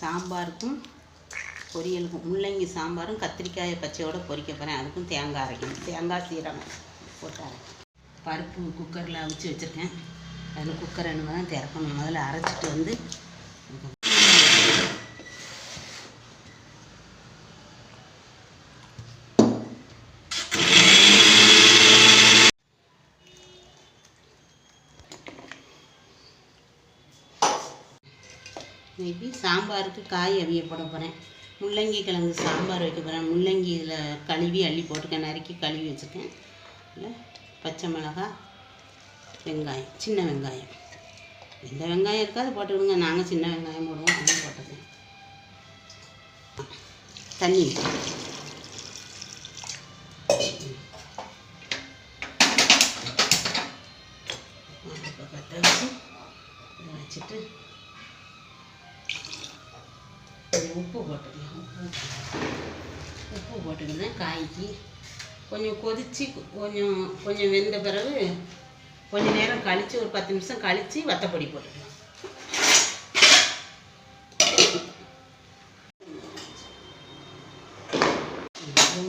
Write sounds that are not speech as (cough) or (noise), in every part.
சாம்பாருக்கும் பொரியலுக்கும் முள்ளங்கி சாம்பாரும் கத்திரிக்காயை பச்சையோடு பொரிக்க போகிறேன் அதுக்கும் தேங்காய் அரைக்கணும். தேங்காய் சீரகம் போட்டு அரைக்கணும். பருப்பு குக்கரில் அவிச்சு வச்சுருக்கேன். அதில் குக்கர் என்ன தான் திறக்கணும். முதல்ல அரைச்சிட்டு வந்து இன்னைக்கு சாம்பாருக்கு காய் அவிய போட போகிறேன் முள்ளங்கி கிழங்கு சாம்பார் வைக்க போகிறேன் முள்ளங்கி இதில் கழுவி அள்ளி போட்டுக்கேன். நறுக்கி கழுவி வச்சுருக்கேன். இல்லை பச்சை மிளகாய் வெங்காயம் சின்ன வெங்காயம். எந்த வெங்காயம் இருக்காது அதை போட்டுக்கிடுங்க. நாங்கள் சின்ன வெங்காயம் போடுவோம். அதுவும் போட்டுக்கேன் தண்ணி. வச்சுட்டு கொஞ்சம் உப்பு போட்டுக்கலாம். உப்பு உப்பு போட்டுக்கினேன் காய்க்கு. கொஞ்சம் கொதித்து கொஞ்சம் கொஞ்சம் வெந்த பிறகு கொஞ்சம் நேரம் கழித்து ஒரு பத்து நிமிஷம் கழித்து வத்தப்பொடி போட்டுக்கலாம்.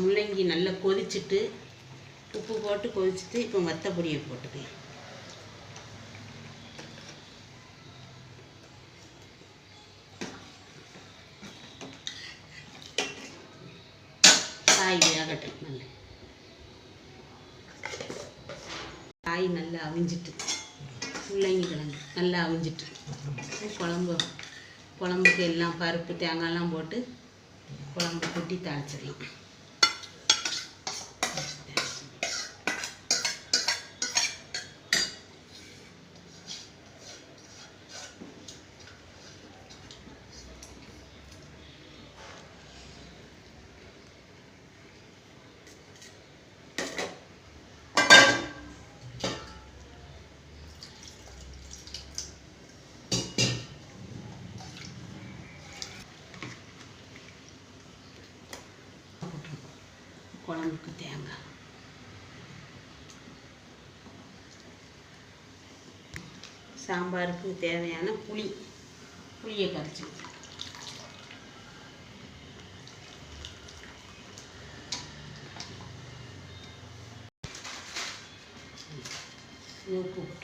முள்ளங்கி நல்லா கொதிச்சுட்டு உப்பு போட்டு கொதிச்சுட்டு இப்போ வத்தப்பொடியை போட்டுக்கலாம் காய் வேகட்டும் காய் நல்லா அவிஞ்சிட்டு முள்ளங்கி கிழங்கு நல்லா அவிஞ்சிட்டு குழம்பு குழம்புக்கு எல்லாம் பருப்பு தேங்காயெல்லாம் போட்டு குழம்பு கொட்டி தாளிச்சிடலாம். குழம்புக்கு தேங்காய். சாம்பாருக்கு தேவையான புளி புளியை கரைச்சி. உப்பு.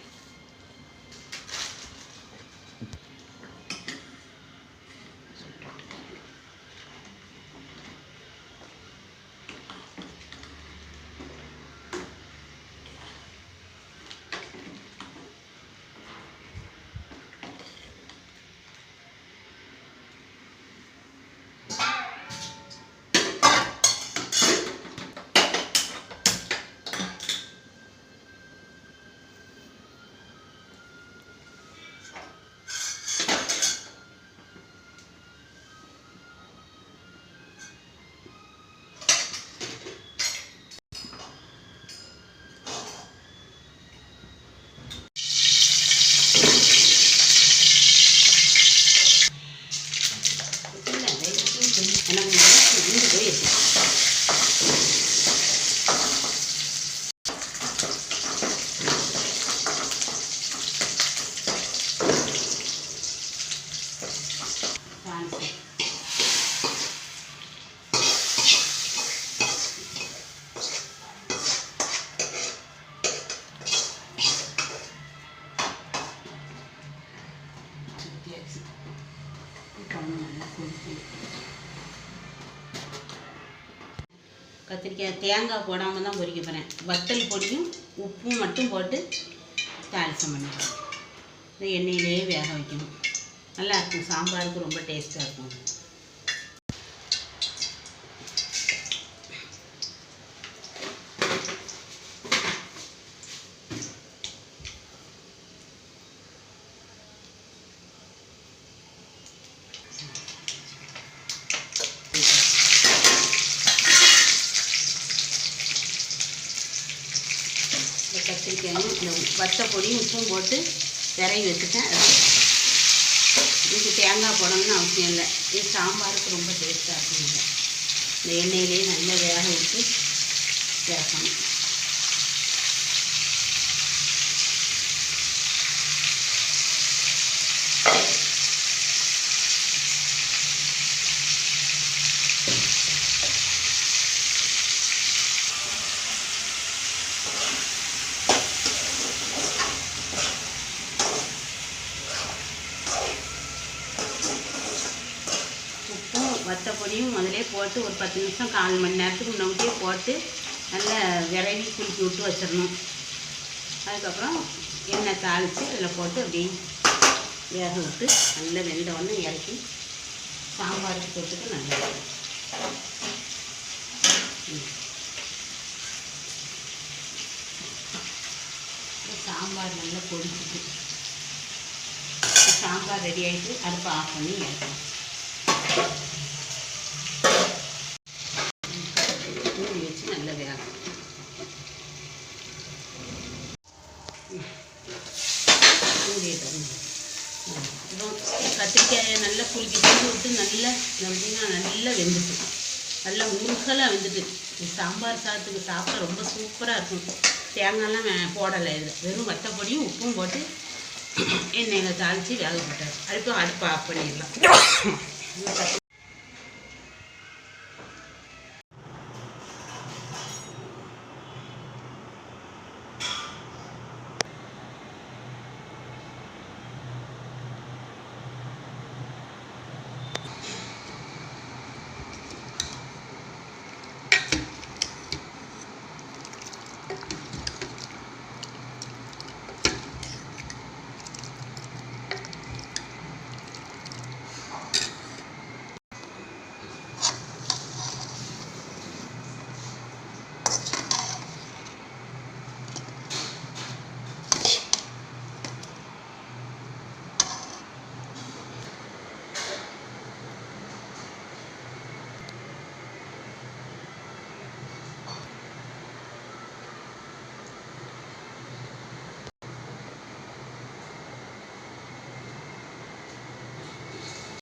கத்திரிக்காய் தேங்காய் போடாமல் தான் பொறிக்க போகிறேன் வத்தல் பொடியும் உப்பும் மட்டும் போட்டு தாளிசம் பண்ணிக்கிறேன் இந்த எண்ணெயிலேயே வேக வைக்கணும். நல்லா இருக்கும். சாம்பாருக்கு ரொம்ப டேஸ்ட்டாக இருக்கும். கத்திரிக்காயும் இந்த வத்த பொடியும் உப்பும் போட்டு விரைவி வச்சுட்டேன். இதுக்கு தேங்காய் போடணும்னு அவசியம் இல்லை. இது சாம்பாருக்கு ரொம்ப டேஸ்ட்டாக இருக்கும் இந்த எண்ணெயிலேயே நல்லா வேக விட்டு இறக்கணும். பொடியும் முதலே போட்டு ஒரு பத்து நிமிஷம் கால் மணி நேரத்துக்கு முன்னாடியே போட்டு நல்லா விரைவி குளிக்கி விட்டு வச்சிடணும். அதுக்கப்புறம் எண்ணெய் தாளித்து அதில் போட்டு அப்படியே வேக விட்டு நல்லா வெந்த ஒன்று இறக்கி சாம்பார் போட்டுக்கு நல்லா சாம்பார் நல்லா கொதிச்சுட்டு சாம்பார் ரெடி ஆகிட்டு அடுப்பை ஆஃப் பண்ணி இறக்கணும். கத்திரிக்காயை நல்லா குலுக்கி தூக்கி விட்டு நல்லா அப்படின்னா நல்லா வெந்துட்டு. நல்லா முருகலாக வெந்துட்டு. சாம்பார் சாதத்துக்கு சாப்பிட ரொம்ப சூப்பராக இருக்கும். தேங்காய்லாம் போடலை. இதில் வெறும் வத்தப்பொடியும் உப்பும் போட்டு எண்ணெயில் தாளித்து வேக போட்டார் அடுப்பு அடுப்பு ஆஃப் பண்ணிடலாம். (coughs)